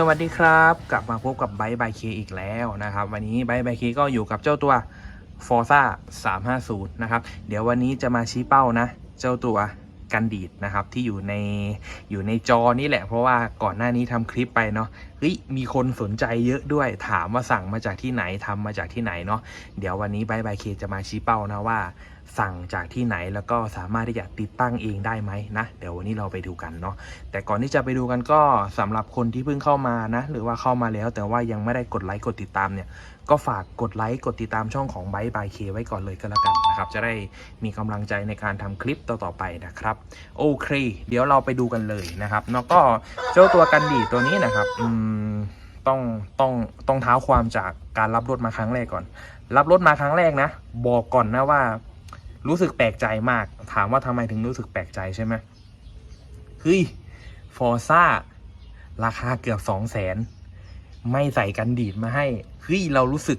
สวัสดีครับ กลับมาพบกับไบค์บายเคอีกแล้วนะครับ วันนี้ไบค์บายเคก็อยู่กับเจ้าตัว Forza 350 นะครับ เดี๋ยววันนี้จะมาชี้เป้านะ เจ้าตัวกันดีดนะครับ ที่อยู่ในอยู่ในจอนี่แหละ เพราะว่าก่อนหน้านี้ทำคลิปไปเนาะเฮ้ยมีคนสนใจเยอะด้วยถามว่าสั่งมาจากที่ไหนทำมาจากที่ไหนเนาะเดี๋ยววันนี้ไบค์บายเคจะมาชี้เป้านะว่า สั่งจากที่ไหนแล้วก็สามารถที่จะติดตั้งเองได้ไหมนะ เดี๋ยววันนี้เราไปดูกันเนาะแต่ก่อนที่จะไปดูกันก็สำหรับคนที่เพิ่งเข้ามานะ หรือว่าเข้ามาแล้ว แต่ว่ายังไม่ได้กดไลค์กดติดตามเนี่ยก็ฝากกดไลค์กดติดตามช่องของไบ e ์บายเคไว้ก่อนเลยก็แล้วกันนะครับจะได้มีกำลังใจในการทำคลิปต่อๆไปนะครับโอเค เดี๋ยวเราไปดูกันเลยนะครับแล้วก็เจ้าตัวกันดีตัวนี้นะครับอืมต้องต้องต้องเท้าความจากการรับรถมาครั้งแรกก่อน รับรถมาครั้งแรกนะ บอกก่อนนะว่า รู้สึกแปลกใจมาก ถามว่าทำไมถึงรู้สึกแปลกใจใช่ไหมเฮ้ยฟอร์ซ่าราคาเกือบสองแสนไม่ใส่กันดีดมาให้เฮ้ยเรารู้สึก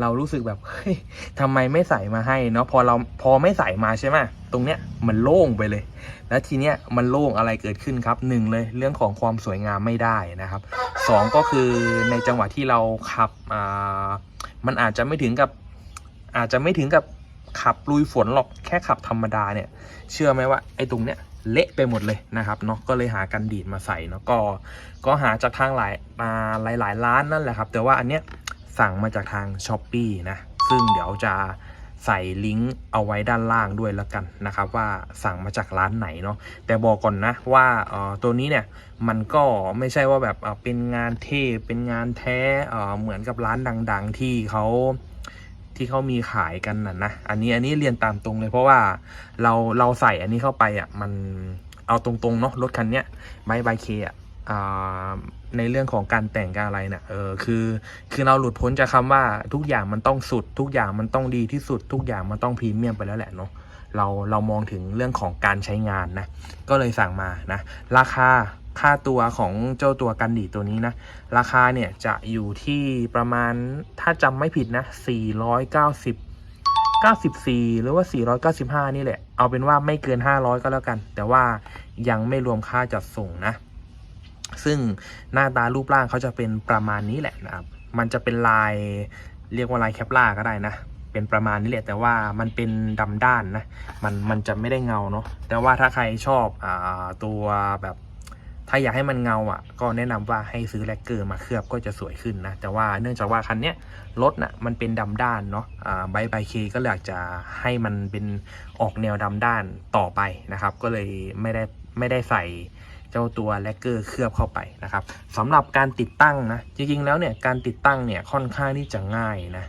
เรารู้สึกแบบเฮ้ยทำไมไม่ใส่มาให้เนาะพอเราพอไม่ใส่มาใช่ไหมตรงเนี้ยมันโล่งไปเลย แล้วทีเนี้ยมันโล่งอะไรเกิดขึ้นครับหนึ่งเลยเรื่องของความสวยงามไม่ได้นะครับสองก็คือในจังหวะที่เราขับอ่ามันอาจจะไม่ถึงกับอาจจะไม่ถึงกับ ขับลุยฝนหรอกแค่ขับธรรมดาเนี่ย เชื่อไหมว่าไอ้ตรงเนี้ยเละไปหมดเลยนะครับเนาะก็เลยหากันดีดมาใส่เนาะก็ก็หาจากทางหลายมาหลายหลายร้านนั่นแหละครับ แต่ว่าอันเนี้ยสั่งมาจากทาง s h อ p e e นะ ซึ่งเดี๋ยวจะใส่ลิงก์เอาไว้ด้านล่างด้วยแล้วกันนะครับ ว่าสั่งมาจากร้านไหนเนาะแต่บอกก่อนนะว่าเอ่อตัวนี้เนี่ยมันก็ไม่ใช่ว่าแบบเออเป็นงานเท่เป็นงานแท้เออเหมือนกับร้านดัง ๆ ที่เขา ที่เขามีขายกันน่ะนะอันนี้อันนี้เรียนตามตรงเลย เพราะว่าเราเราใส่อันนี้เข้าไปอะมันเอาตรงๆเนาะรถคันเนี้ยไบไบเคอะอ่าในเรื่องของการแต่งการอะไรเนี่ยเออคือคือเราหลุดพ้นจากคำว่าทุกอย่างมันต้องสุด ทุกอย่างมันต้องดีที่สุด ทุกอย่างมันต้องพรีเมียมไปแล้วแหละเนาะเราเรามองถึงเรื่องของการใช้งานนะก็เลยสั่งมานะราคา ค่าตัวของเจ้าตัวกันดีตัวนี้นะ ราคาเนี่ยจะอยู่ที่ประมาณถ้าจำไม่ผิดนะ 490 94 หรือว่า 495 นี่แหละ เอาเป็นว่าไม่เกิน 500 ก็แล้วกัน แต่ว่ายังไม่รวมค่าจัดส่งนะ ซึ่งหน้าตารูปร่างเขาจะเป็นประมาณนี้แหละนะครับ มันจะเป็นลายเรียกว่าลายแคปล่าก็ได้นะเป็นประมาณนี้แหละแต่ว่ามันเป็นดำด้านนะมันมันจะไม่ได้เงาเนาะแต่ว่าถ้าใครชอบอ่าตัวแบบ ถ้าอยากให้มันเงาอะ ก็แนะนำว่าให้ซื้อแลกเกอร์มาเคลือบก็จะสวยขึ้นนะ แต่ว่าเนื่องจากว่าคันเนี้ยรถน่ะมันเป็นดำด้านเนาะอ่าไบไบเคก็อยากจะให้มันเป็นออกแนวดำด้านต่อไปนะครับ ก็เลยไม่ได้ไม่ได้ใส่เจ้าตัวแลกเกอร์เคลือบเข้าไปนะครับสำหรับการติดตั้งนะ จริงๆแล้วเนี่ยการติดตั้งเนี่ยค่อนข้างที่จะง่ายนะ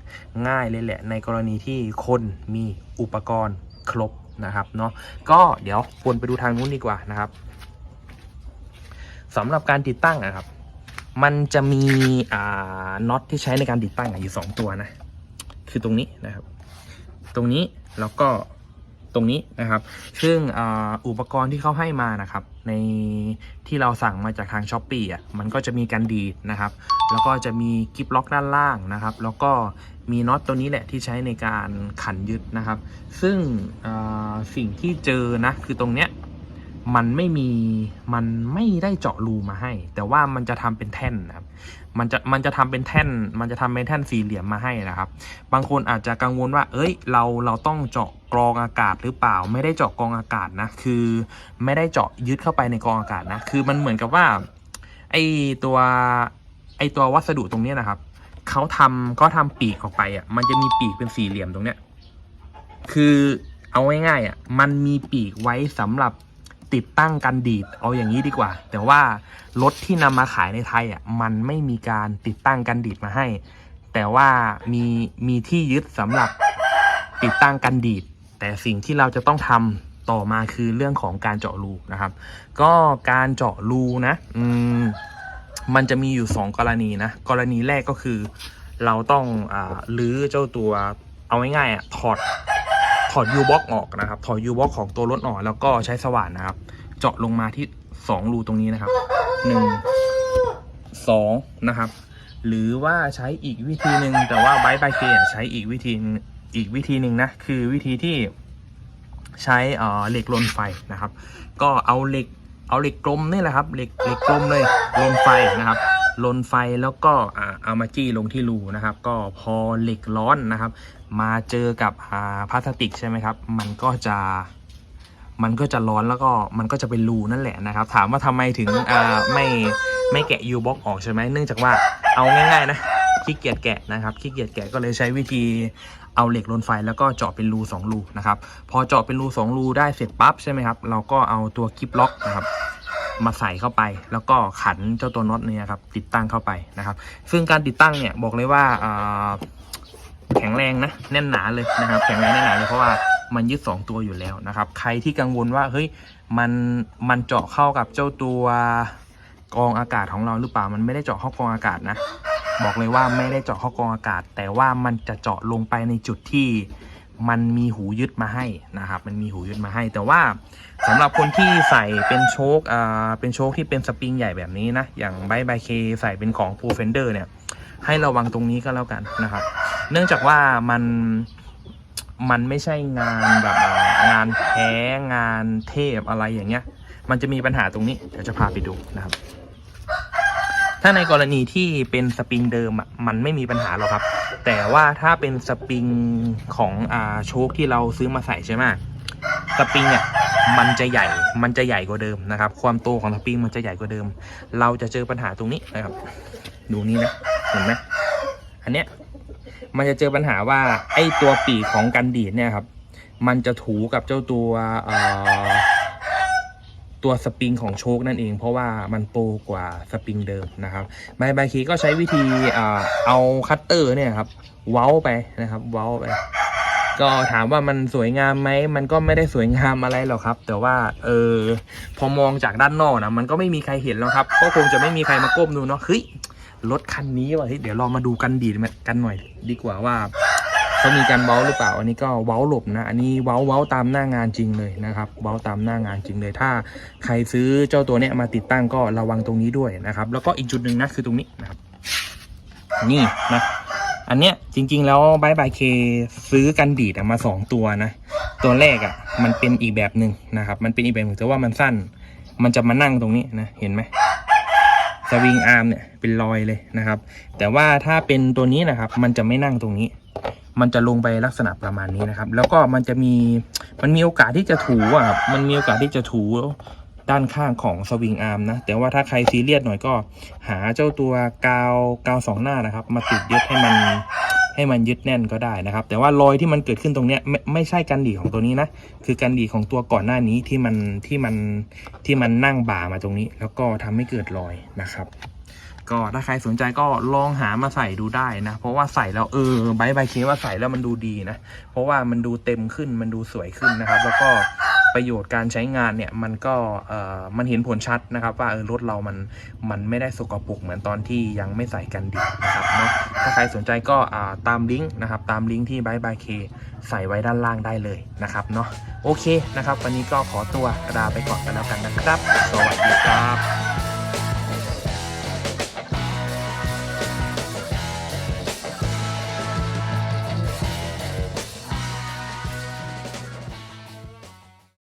ง่ายเลยแหละในกรณีที่คนมีอุปกรณ์ครบนะครับเนาะก็เดี๋ยววนไปดูทางนู้นดีกว่านะครับ สำหรับการติดตั้งนะครับ มันจะมีอ่าน็อตที่ใช้ในการติดตั้งอยู่ 2 ตัวนะ คือตรงนี้นะครับ ตรงนี้แล้วก็ตรงนี้นะครับ ซึ่งออุปกรณ์ที่เขาให้มานะครับ ในที่เราสั่งมาจากทางช้อปปี้อะ มันก็จะมีการดีดนะครับ แล้วก็จะมีกิฟล็อกด้านล่างนะครับ แล้วก็มีน็อตตัวนี้แหละที่ใช้ในการขันยึดนะครับ ซึ่งสิ่งที่เจอนะคือตรงเนี้ย มันไม่มีมันไม่ได้เจาะรูมาให้ แต่ว่ามันจะทำเป็นแท่นนะครับ มันจะมันจะทำเป็นแท่น มันจะทำเป็นแท่นสี่เหลี่ยมมาให้นะครับ บางคนอาจจะกังวลว่า เอ้ย เราเราต้องเจาะกรองอากาศหรือเปล่า ไม่ได้เจาะกรองอากาศนะ คือไม่ได้เจาะยึดเข้าไปในกรองอากาศนะ คือมันเหมือนกับว่าไอตัวไอตัววัสดุตรงนี้นะครับเขาทำเขาทำปีกออกไปอะ มันจะมีปีกเป็นสี่เหลี่ยมตรงเนี้ย คือเอาง่ายๆอะ มันมีปีกไว้สำหรับ ติดตั้งกันดีดเอาอย่างนี้ดีกว่า แต่ว่ารถที่นำมาขายในไทยอะมันไม่มีการติดตั้งกันดีดมาให้ แต่ว่ามีมีที่ยึดสำหรับติดตั้งกันดีด แต่สิ่งที่เราจะต้องทำต่อมาคือเรื่องของการเจาะรูนะครับ ก็การเจาะรูนะอืมมันจะมีอยู่ 2 กรณีนะกรณีแรกก็คือ เราต้องอ่าลื้อเจ้าตัวเอาง่ายๆอะถอด ถอดยูบ็อกออกนะครับ ถอดยูบ็อกของตัวรถออกแล้วก็ใช้สว่านนะครับ เจาะลงมาที่2รูตรงนี้นะครับ1 2นะครับ หรือว่าใช้อีกวิธีหนึ่งแต่ว่าไบไบเคใช้อีกวิธีอีกวิธีหนึ่งนะคือวิธีที่ใช้เอ่อเหล็กลนไฟนะครับ ก็เอาเหล็กเอาเหล็กกลมนี่แหละครับเหล็กเหล็กกลมเลยลนไฟนะครับ ลนไฟแล้วก็อ่าเอามาจี้ลงที่รูนะครับ ก็พอเหล็กร้อนนะครับ มาเจอกับอ่าพลาสติกใช่ไหมครับ มันก็จะมันก็จะร้อนแล้วก็มันก็จะเป็นรูนั่นแหละนะครับ ถามว่าทำไมถึงอ่าไม่ไม่แกะยูบ็อกออกใช่ไหมเนื่องจากว่าเอาง่ายๆนะขี้เกียจแกะนะครับขี้เกียจแกะก็เลยใช้วิธีเอาเหล็กลนไฟแล้วก็เจาะเป็นรูสองรูนะครับ พอเจาะเป็นรูสองรูได้เสร็จปั๊บใช่ไหมครับ เราก็เอาตัวคลิปล็อกนะครับ มาใส่เข้าไป แล้วก็ขันเจ้าตัวน็อตเนี่ยครับติดตั้งเข้าไปนะครับ ซึ่งการติดตั้งเนี่ยบอกเลยว่าแข็งแรงนะแน่นหนาเลยนะครับ แข็งแรงแน่นหนาเลยเพราะว่ามันยึดสองตัวอยู่แล้วนะครับ ใครที่กังวลว่าเฮ้ยมันมันเจาะเข้ากับเจ้าตัวกองอากาศของเราหรือเปล่ามันไม่ได้เจาะเข้ากองอากาศนะบอกเลยว่าไม่ได้เจาะเข้ากองอากาศ แต่ว่ามันจะเจาะลงไปในจุดที่มันมีหูยึดมาให้นะครับ มันมีหูยึดมาให้ แต่ว่า สำหรับคนที่ใส่เป็นโชคอ่าเป็นโชคที่เป็นสปริงใหญ่แบบนี้นะ อย่างไบไบเคใส่เป็นของ p r o f e n d e r เนี่ย ให้ระวังตรงนี้ก็แล้วกันนะครับ เนื่องจากว่ามันมันไม่ใช่งานแบบงานแท้งานเทพอะไรอย่างเงี้ย มันจะมีปัญหาตรงนี้เดี๋ยวจะพาไปดูนะครับ ถ้าในกรณีที่เป็นสปริงเดิมอะมันไม่มีปัญหาหรอกครับ แต่ว่าถ้าเป็นสปริงของอ่าโชคที่เราซื้อมาใส่ใช่ไหม สปริงอะมันจะใหญ่ มันจะใหญ่กว่าเดิมนะครับ ความโตของสปริงมันจะใหญ่กว่าเดิม เราจะเจอปัญหาตรงนี้นะครับ ดูนี่นะ เห็นไหมอันเนี้ยมันจะเจอปัญหาว่าไอ้ตัวปีกของกันดีดเนี่ยครับ มันจะถูกับเจ้าตัวเอ่อตัวสปริงของโชคนั่นเอง เพราะว่ามันโตกว่าสปริงเดิมนะครับไบไบคีก็ใช้วิธีเออเอาคัตเตอร์เนี่ยครับ เว้าไปนะครับ เว้าไป ก็ถามว่ามันสวยงามไหมมันก็ไม่ได้สวยงามอะไรหรอกครับ แต่ว่าเออพอมองจากด้านนอกนะมันก็ไม่มีใครเห็นหรอกครับ ก็คงจะไม่มีใครมาก้มดูเนาะเฮ้ยรถคันนี้ว่ะเฮ้ยเดี๋ยวเรามาดูกันดีกันหน่อย ดีกว่าว่าเขามีการเว้าหรือเปล่า อันนี้ก็เว้าหลบนะ อันนี้เว้าเว้าตามหน้างานจริงเลยนะครับ เว้าตามหน้างานจริงเลย ถ้าใครซื้อเจ้าตัวเนี้ยมาติดตั้งก็ระวังตรงนี้ด้วยนะครับ แล้วก็อีกจุดหนึ่งนะคือตรงนี้นะครับ นี่นะ อันเนี้ยจริง ๆ แล้วบายบายเคซื้อกันดีดอะมาสองตัวนะ ตัวแรกอะมันเป็นอีกแบบหนึ่งนะครับ มันเป็นอีกแบบหนึ่งแต่ว่ามันสั้น มันจะมานั่งตรงนี้นะ เห็นไหมสวิงอาร์มเนี่ยเป็นรอยเลยนะครับ แต่ว่าถ้าเป็นตัวนี้นะครับ มันจะไม่นั่งตรงนี้ มันจะลงไปลักษณะประมาณนี้นะครับ แล้วก็มันจะมีมันมีโอกาสที่จะถูอะมันมีโอกาสที่จะถู ด้านข้างของสวิงอาร์มนะ แต่ว่าถ้าใครซีเรียสหน่อยก็หาเจ้าตัวกาวกาวสองหน้านะครับ มาติดยึดให้มันให้มันยึดแน่นก็ได้นะครับ แต่ว่ารอยที่มันเกิดขึ้นตรงเนี้ยไม่ไม่ใช่กันดีของตัวนี้นะ คือกันดีของตัวก่อนหน้านี้ที่มันที่มันที่มันนั่งบ่ามาตรงนี้ แล้วก็ทำให้เกิดรอยนะครับ ก็ถ้าใครสนใจก็ลองหามาใส่ดูได้นะ เพราะว่าใส่แล้วเออไบใบเคว่าใส่แล้วมันดูดีนะ เพราะว่ามันดูเต็มขึ้นมันดูสวยขึ้นนะครับ แล้วก็ ประโยชน์การใช้งานเนี่ยมันก็มันเห็นผลชัดนะครับว่าเออรถเรามันมันไม่ได้สกปรกเหมือนตอนที่ยังไม่ใส่กันดินะครับเนาะถ้าใครสนใจก็ตามลิงก์นะครับตามลิงก์ที่ไบายเคใส่ไว้ด้านล่างได้เลยนะครับเนาะโอเคนะครับ วันนี้ก็ขอตัวลาไปก่อนกันแล้วกันนะครับ สวัสดีครับ